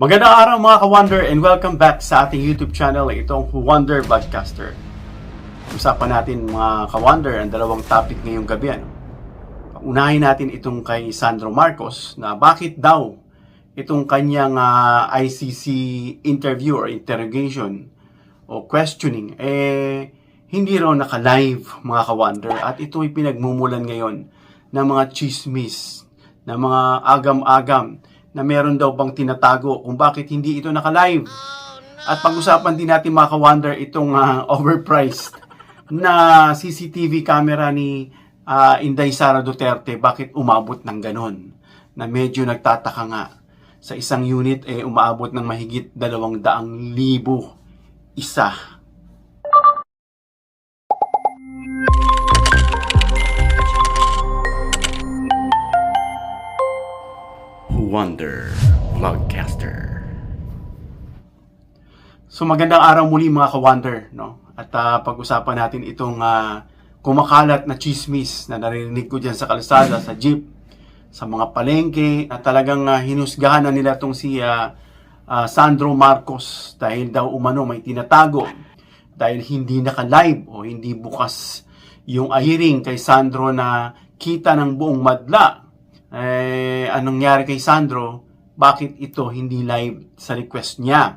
Magandang araw mga ka-Wonder and welcome back sa ating YouTube channel. Itong Wonder Podcaster. Usapan natin mga ka-Wonder ang dalawang topic ngayong gabi. Ano? Unahin natin itong kay Sandro Marcos na bakit daw itong kanyang ah, ICC interview or interrogation o questioning eh hindi raw naka-live mga ka-Wonder at ito'y pinagmumulan ngayon ng mga chismis ng mga agam-agam na meron daw bang tinatago kung bakit hindi ito naka-live. At pag-usapan din natin mga ka-wonder itong ah, overpriced na CCTV camera ni ah, Inday Sara Duterte bakit umabot ng ganon. Na medyo nagtataka nga sa isang unit eh umaabot ng mahigit dalawang daang libo isa. Wonder Vlogcaster. So magandang araw muli mga ka-wonder, no? At ah, pag-usapan natin itong ah, kumakalat na chismis na narinig ko diyan sa kalsada, sa jeep, sa mga palengke, na talagang ah, hinusgahan na nila tong si ah, ah, Sandro Marcos dahil daw umano may tinatago dahil hindi naka-live o hindi bukas yung ahiring kay Sandro na kita ng buong madla eh, anong nangyari kay Sandro, bakit ito hindi live sa request niya.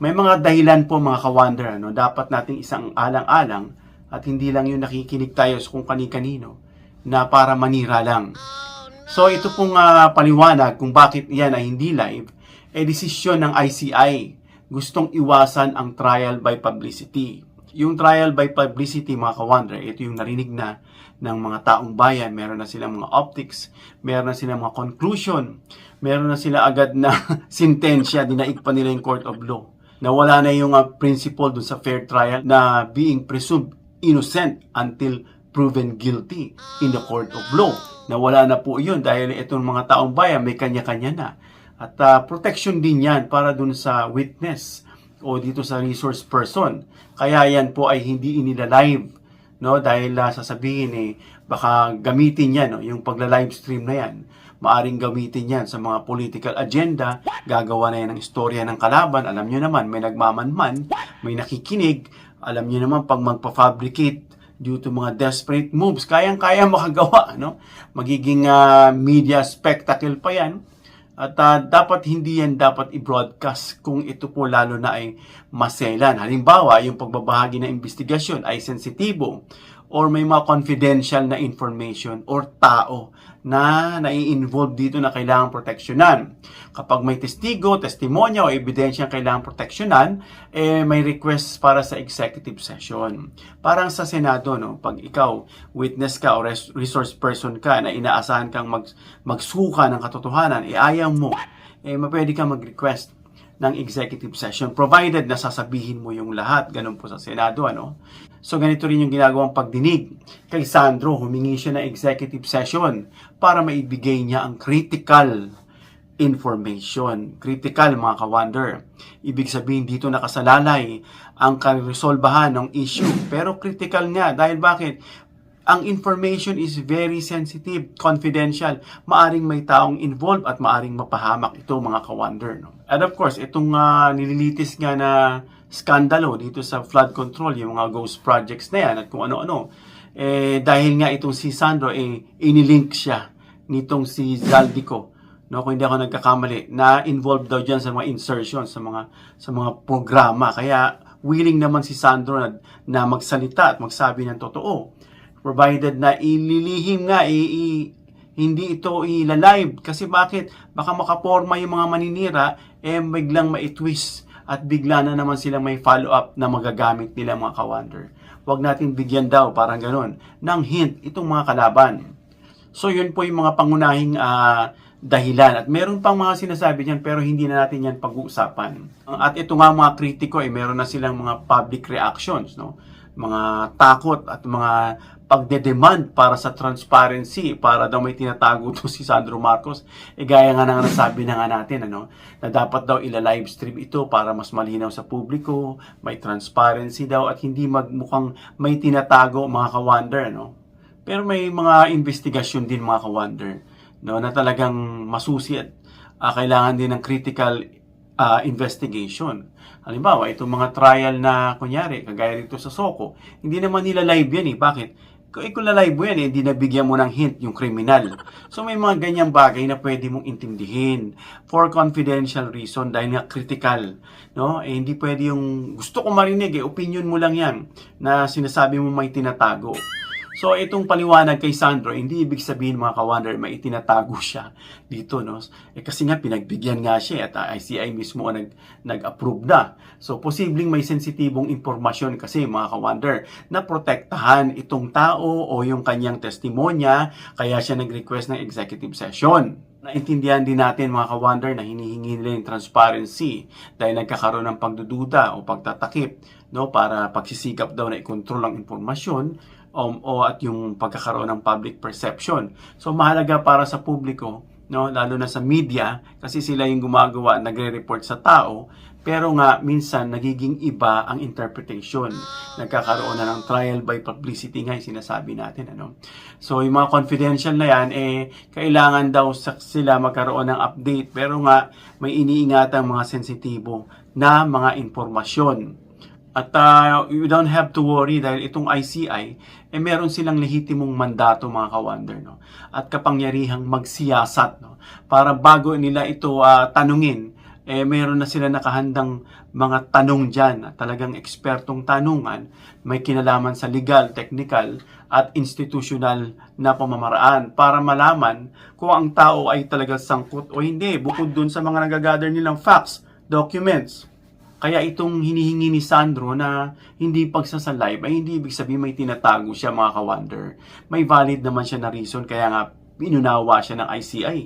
May mga dahilan po mga ka-wonder, ano, dapat nating isang alang-alang at hindi lang yung nakikinig tayo kung kani-kanino na para manira lang. So ito pong ah, paliwanag kung bakit yan ay hindi live, eh desisyon ng ICI. Gustong iwasan ang trial by publicity. Yung trial by publicity mga ka-wonder, ito yung narinig na ng mga taong bayan. Meron na silang mga optics, meron na silang mga conclusion, meron na sila agad na sentensya, dinaig pa nila yung court of law. Nawala na yung uh, principle dun sa fair trial na being presumed innocent until proven guilty in the court of law. Nawala na po yun dahil itong mga taong bayan may kanya-kanya na. At uh, protection din yan para dun sa witness o dito sa resource person. Kaya yan po ay hindi inilalive no? Dahil uh, sasabihin eh baka gamitin yan no? Yung pagla-live stream na yan maaring gamitin yan sa mga political agenda. Gagawa na yan ng istorya ng kalaban. Alam nyo naman may nagmamanman may nakikinig. Alam nyo naman pag magpa-fabricate due to mga desperate moves kayang-kaya makagawa no? Magiging ah, media spectacle pa yan at ah, dapat hindi yan dapat i-broadcast kung ito po lalo na ay maselan. Halimbawa, yung pagbabahagi ng investigasyon ay sensitibo or may mga confidential na information or tao na nai-involve dito na kailangan proteksyonan. Kapag may testigo, testimonya o ebidensya kailangan proteksyonan, eh may request para sa executive session. Parang sa Senado, no, pag ikaw witness ka o res- resource person ka na inaasahan kang mag, magsuka ng katotohanan, eh ayaw mo, eh mapwede kang mag-request ng executive session provided na sasabihin mo yung lahat ganun po sa Senado ano so ganito rin yung ginagawang pagdinig kay Sandro humingi siya ng executive session para maibigay niya ang critical information critical mga ka-wonder ibig sabihin dito nakasalalay ang karesolbahan ng issue pero critical nga dahil bakit ang information is very sensitive, confidential. Maaring may taong involved at maaring mapahamak ito mga ka-wonder. No? And of course, itong ah, nililitis nga na skandalo dito sa flood control, yung mga ghost projects na yan at kung ano-ano. Eh, dahil nga itong si Sandro, eh, inilink siya nitong si Zaldico no? Kung hindi ako nagkakamali na involved daw diyan sa mga insertions sa mga sa mga programa. Kaya willing naman si Sandro na, na magsalita at magsabi ng totoo. Provided na ililihim nga i, i- hindi ito ilalive kasi bakit? Baka makaporma yung mga maninira eh biglang maitwist at bigla na naman silang may follow up na magagamit nila mga ka-wonder. Huwag natin bigyan daw parang ganun ng hint itong mga kalaban. So yun po yung mga pangunahing ah, dahilan. At meron pang mga sinasabi diyan pero hindi na natin yan pag-uusapan. At ito nga mga kritiko ay meron na silang mga public reactions, no? Mga takot at mga pagdedemand para sa transparency para daw may tinatago to si Sandro Marcos eh gaya nga nga nasabi na nga natin ano na dapat daw ila-live stream ito para mas malinaw sa publiko may transparency daw at hindi magmukhang may tinatago mga ka-wonder no pero may mga investigasyon din mga ka-wonder no, na talagang masusi at ah, kailangan din ng critical ah, investigation. Halimbawa, itong mga trial na, kunyari, kagaya rito sa Soko, hindi naman nila live yan eh. Bakit? Kung live mo yan, eh, hindi nabigyan mo ng hint yung kriminal. So may mga ganyang bagay na pwede mong intindihin for confidential reason dahil nga critical. No? Eh, hindi pwede yung gusto ko marinig, eh, opinion mo lang yan na sinasabi mo may tinatago. So, itong paliwanag kay Sandro, hindi ibig sabihin mga ka-wonder, may itinatago siya dito, no? Eh, kasi nga, pinagbigyan nga siya at ah, ICI mismo ang nag, nag-approve na. So, posibleng may sensitibong impormasyon kasi mga ka-wonder na protektahan itong tao o yung kanyang testimonya, kaya siya nag-request ng executive session. Naintindihan din natin mga ka-wonder na hinihingi nila yung transparency dahil nagkakaroon ng pagdududa o pagtatakip no para pagsisikap daw na ikontrol ang impormasyon um, o at yung pagkakaroon ng public perception. So mahalaga para sa publiko, no, lalo na sa media kasi sila yung gumagawa, nagre-report sa tao, pero nga minsan nagiging iba ang interpretation. Nagkakaroon na ng trial by publicity nga yung sinasabi natin ano. So yung mga confidential na yan eh kailangan daw sila magkaroon ng update pero nga may iniingatang mga sensitibo na mga impormasyon. At uh, you don't have to worry dahil itong ICI, eh meron silang lehitimong mandato mga ka-wonder, no? At kapangyarihang magsiyasat, no? Para bago nila ito uh, tanungin, eh meron na sila nakahandang mga tanong dyan, talagang ekspertong tanungan, may kinalaman sa legal, technical, at institutional na pamamaraan para malaman kung ang tao ay talaga sangkot o hindi, bukod dun sa mga nagagather nilang facts, documents, kaya itong hinihingi ni Sandro na hindi pagsasalive ay hindi ibig sabihin may tinatago siya mga ka-wonder. May valid naman siya na reason kaya nga inunawa siya ng ICI.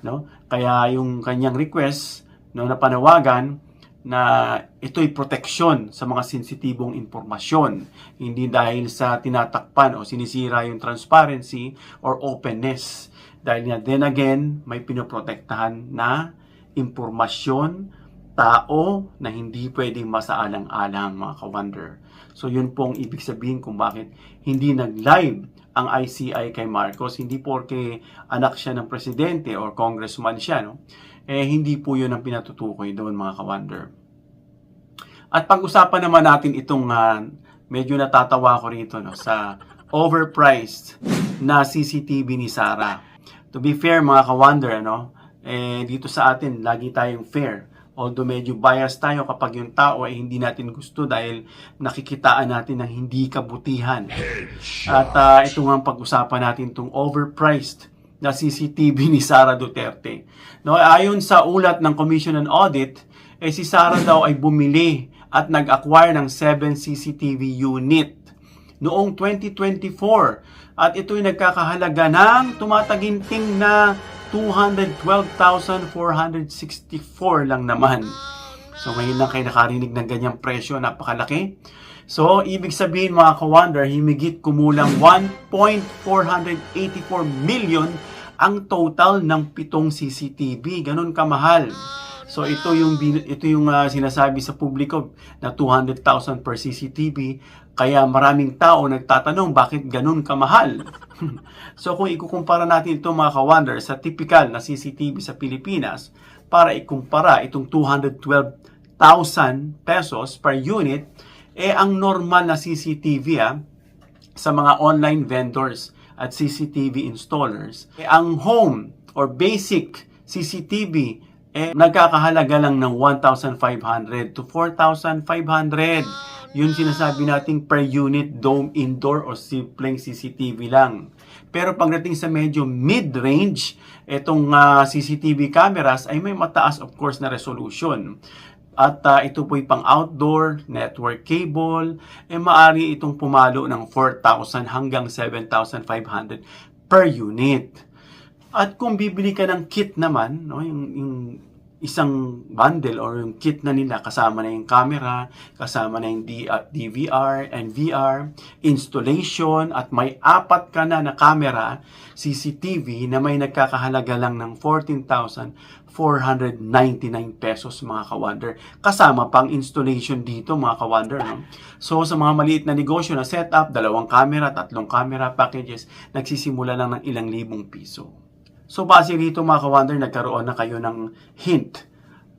No? Kaya yung kanyang request no, na panawagan na ito'y proteksyon sa mga sensitibong impormasyon. Hindi dahil sa tinatakpan o sinisira yung transparency or openness. Dahil nga, then again, may pinoprotektahan na impormasyon tao na hindi pwedeng masaalang-alang mga ka-wonder. So yun pong ibig sabihin kung bakit hindi nag-live ang ICI kay Marcos, hindi porke anak siya ng presidente or congressman siya, no? eh hindi po yun ang pinatutukoy doon mga ka-wonder. At pag-usapan naman natin itong uh, medyo natatawa ko rito no, sa overpriced na CCTV ni Sara. To be fair mga ka-wonder, no, eh, dito sa atin, lagi tayong fair although medyo bias tayo kapag yung tao ay hindi natin gusto dahil nakikitaan natin ng hindi kabutihan. At uh, ito nga ang pag-usapan natin itong overpriced na CCTV ni Sara Duterte. No, ayon sa ulat ng Commission on Audit, eh si Sara daw ay bumili at nag-acquire ng 7 CCTV unit noong 2024 at ito'y nagkakahalaga ng tumataginting na 212,464 lang naman. So ngayon lang kayo nakarinig ng ganyang presyo, napakalaki. So, ibig sabihin mga ka-wonder, himigit kumulang 1.484 million ang total ng pitong CCTV. Ganun kamahal. So ito yung ito yung uh, sinasabi sa publiko na 200,000 per CCTV kaya maraming tao nagtatanong bakit ganun kamahal. so kung ikukumpara natin ito mga ka-wonder sa typical na CCTV sa Pilipinas para ikumpara itong 212,000 pesos per unit eh ang normal na CCTV ah, sa mga online vendors at CCTV installers eh, ang home or basic CCTV eh, nagkakahalaga lang ng 1,500 to 4,500. Yun sinasabi nating per unit dome indoor o simpleng CCTV lang. Pero pagdating sa medyo mid-range, itong uh, CCTV cameras ay may mataas of course na resolution. At uh, ito po'y pang outdoor, network cable, eh maari itong pumalo ng 4,000 hanggang 7,500 per unit. At kung bibili ka ng kit naman, no, yung, yung isang bundle or yung kit na nila, kasama na yung camera, kasama na yung uh, DVR and VR, installation, at may apat ka na na camera, CCTV, na may nagkakahalaga lang ng 14,499 pesos mga ka-wonder. Kasama pang installation dito mga ka-wonder. No? So sa mga maliit na negosyo na setup, dalawang camera, tatlong camera packages, nagsisimula lang ng ilang libong piso. So base rito mga ka-wonder, nagkaroon na kayo ng hint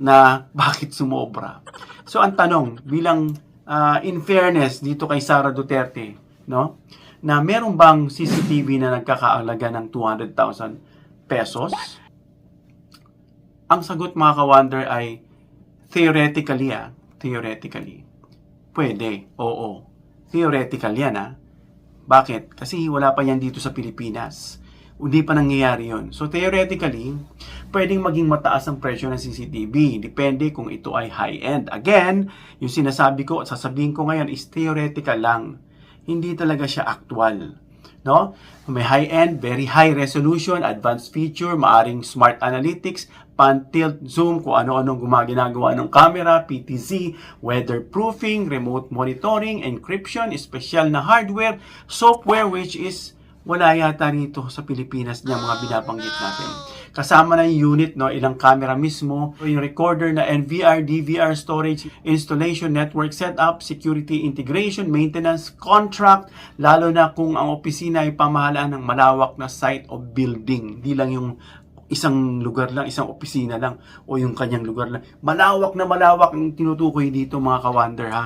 na bakit sumobra. So ang tanong bilang ah, in fairness dito kay Sara Duterte, no? Na meron bang CCTV na nagkakaalaga ng 200,000 pesos? Ang sagot mga ka-wonder ay theoretically ah, theoretically. Pwede, oo. Theoretical yan ah. Bakit? Kasi wala pa yan dito sa Pilipinas. Hindi pa nangyayari yon. So theoretically, pwedeng maging mataas ang presyo ng CCTV. Depende kung ito ay high-end. Again, yung sinasabi ko at sasabihin ko ngayon is theoretical lang. Hindi talaga siya actual. No? May high-end, very high resolution, advanced feature, maaring smart analytics, pan tilt zoom, kung ano-anong gumaginagawa ng camera, PTZ, weatherproofing, remote monitoring, encryption, special na hardware, software which is wala yata rito sa Pilipinas niya mga binabanggit natin. Kasama na yung unit, no, ilang camera mismo, yung recorder na NVR, DVR storage, installation, network setup, security integration, maintenance, contract, lalo na kung ang opisina ay pamahalaan ng malawak na site o building. Hindi lang yung isang lugar lang, isang opisina lang, o yung kanyang lugar lang. Malawak na malawak ang tinutukoy dito mga ka-wonder ha.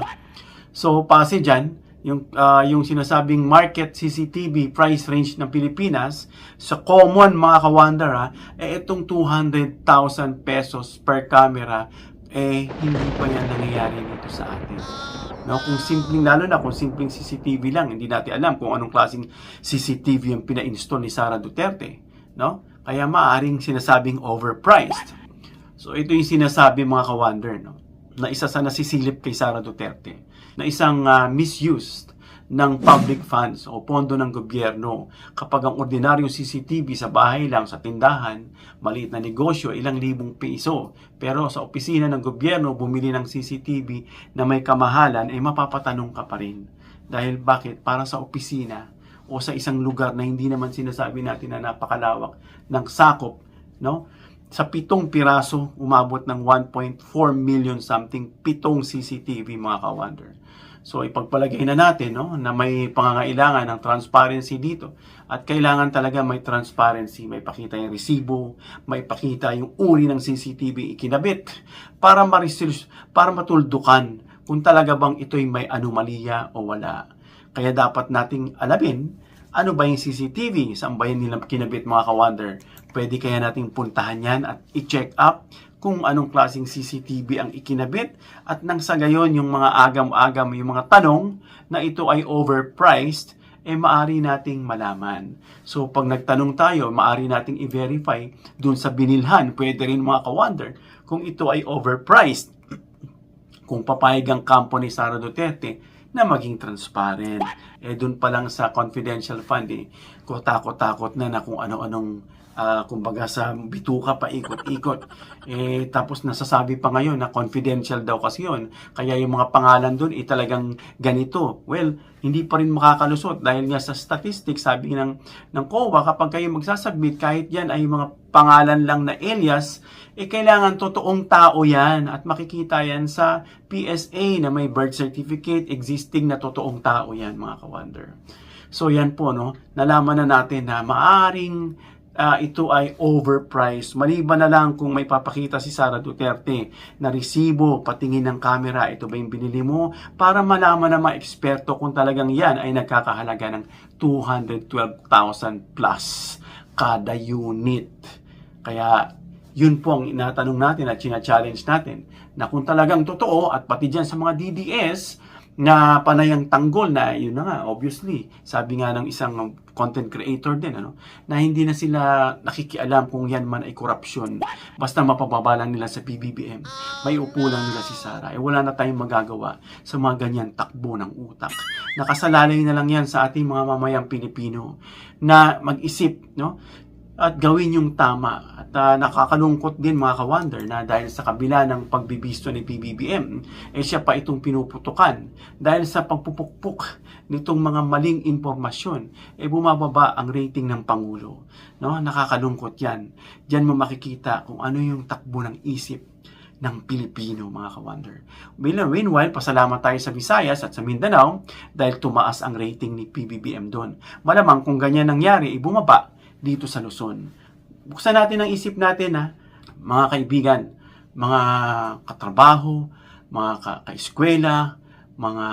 So, pase dyan, yung, ah, yung sinasabing market CCTV price range ng Pilipinas, sa common mga ka-wonder ha, eh itong 200,000 pesos per camera, eh hindi pa yan nangyayari dito sa atin. No, kung simpleng lalo na kung simpleng CCTV lang, hindi natin alam kung anong klaseng CCTV yung pina-install ni Sara Duterte, no? Kaya maaring sinasabing overpriced. So ito yung sinasabi mga ka-wonder, no? Na isa sa nasisilip kay Sara Duterte, na isang ah, misused ng public funds o pondo ng gobyerno kapag ang ordinaryong CCTV sa bahay lang, sa tindahan, maliit na negosyo, ilang libong piso. Pero sa opisina ng gobyerno, bumili ng CCTV na may kamahalan, ay mapapatanong ka pa rin. Dahil bakit? Para sa opisina o sa isang lugar na hindi naman sinasabi natin na napakalawak ng sakop, no? Sa pitong piraso, umabot ng 1.4 million something, pitong CCTV mga ka-wonder. So ipagpalagay na natin no, na may pangangailangan ng transparency dito. At kailangan talaga may transparency, may pakita yung resibo, may pakita yung uri ng CCTV ikinabit para marisil para matuldukan kung talaga bang ito'y may anomalya o wala. Kaya dapat nating alamin ano ba yung CCTV? Saan ba yan nilang kinabit mga ka-wonder? Pwede kaya nating puntahan yan at i-check up kung anong klaseng CCTV ang ikinabit at nang sa gayon yung mga agam-agam, yung mga tanong na ito ay overpriced, eh maari nating malaman. So pag nagtanong tayo, maari nating i-verify dun sa binilhan. Pwede rin mga ka-wonder kung ito ay overpriced. Kung papayag ang kampo ni Sara Duterte na maging transparent. Eh dun pa lang sa confidential fund eh, ko takot-takot na na kung ano-anong ah, kumbaga sa bituka pa ikot-ikot. Eh, tapos nasasabi pa ngayon na confidential daw kasi yon Kaya yung mga pangalan doon eh talagang ganito. Well, hindi pa rin makakalusot dahil nga sa statistics, sabi ng, ng COA, kapag kayo magsasubmit, kahit yan ay mga pangalan lang na alias, eh kailangan totoong tao yan at makikita yan sa PSA na may birth certificate, existing na totoong tao yan mga ka-wonder. So yan po, no? nalaman na natin na maaring ah, ito ay overpriced. Maliban na lang kung may papakita si Sara Duterte na resibo, patingin ng camera, ito ba yung binili mo? Para malaman ng mga eksperto kung talagang yan ay nagkakahalaga ng 212,000 plus kada unit. Kaya yun po ang inatanong natin at challenge natin na kung talagang totoo at pati dyan sa mga DDS na panayang tanggol na yun na nga obviously sabi nga ng isang content creator din ano na hindi na sila nakikialam kung yan man ay korupsyon. Basta mapababa lang nila sa PBBM may upo lang nila si Sara eh wala na tayong magagawa sa mga ganyan takbo ng utak. Nakasalalay na lang yan sa ating mga mamayang Pilipino na mag-isip no at gawin yung tama. At ah, nakakalungkot din mga ka-wonder na dahil sa kabila ng pagbibisto ni PBBM, eh siya pa itong pinuputukan. Dahil sa pagpupukpuk nitong mga maling impormasyon, eh bumababa ang rating ng Pangulo. No? Nakakalungkot yan. Diyan mo makikita kung ano yung takbo ng isip ng Pilipino, mga ka-wonder. Meanwhile, pasalamat tayo sa Visayas at sa Mindanao dahil tumaas ang rating ni PBBM doon. Malamang kung ganyan nangyari, ibumaba dito sa Luzon. Buksan natin ang isip natin ha, mga kaibigan, mga katrabaho, mga ka- kaeskwela, mga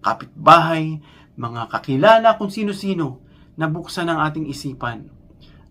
kapitbahay, mga kakilala, kung sino-sino, nabuksan ang ating isipan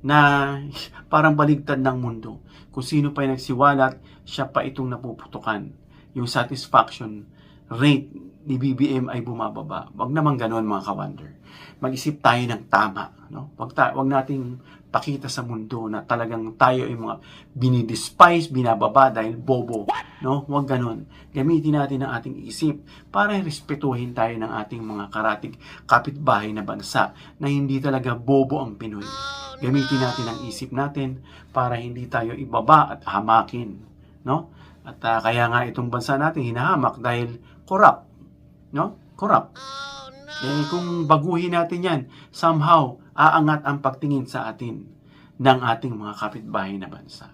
na parang baligtad ng mundo. Kung sino pa yung nagsiwalat, siya pa itong napuputukan. Yung satisfaction rate ni BBM ay bumababa. Wag naman ganoon mga ka-wonder. Mag-isip tayo ng tama. No? Wag, ta- wag nating pakita sa mundo na talagang tayo ay mga binidespise, binababa dahil bobo. No? Wag ganon. Gamitin natin ang ating isip para respetuhin tayo ng ating mga karatig kapitbahay na bansa na hindi talaga bobo ang Pinoy. Gamitin natin ang isip natin para hindi tayo ibaba at hamakin. No? At ah, kaya nga itong bansa natin hinahamak dahil corrupt. No? Corrupt. Eh, kung baguhin natin yan, somehow, aangat ang pagtingin sa atin ng ating mga kapitbahay na bansa.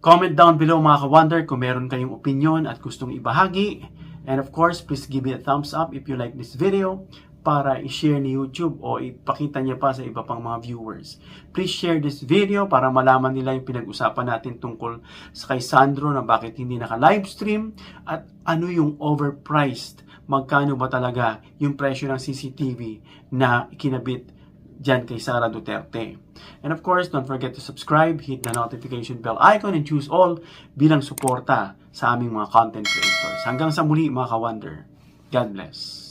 Comment down below mga ka-wonder kung meron kayong opinion at gustong ibahagi. And of course, please give it a thumbs up if you like this video para i-share ni YouTube o ipakita niya pa sa iba pang mga viewers. Please share this video para malaman nila yung pinag-usapan natin tungkol sa kay Sandro na bakit hindi naka-livestream at ano yung overpriced, magkano ba talaga yung presyo ng CCTV na ikinabit dyan kay Sara Duterte. And of course, don't forget to subscribe, hit the notification bell icon, and choose all bilang suporta sa aming mga content creators. Hanggang sa muli mga ka-wonder. God bless.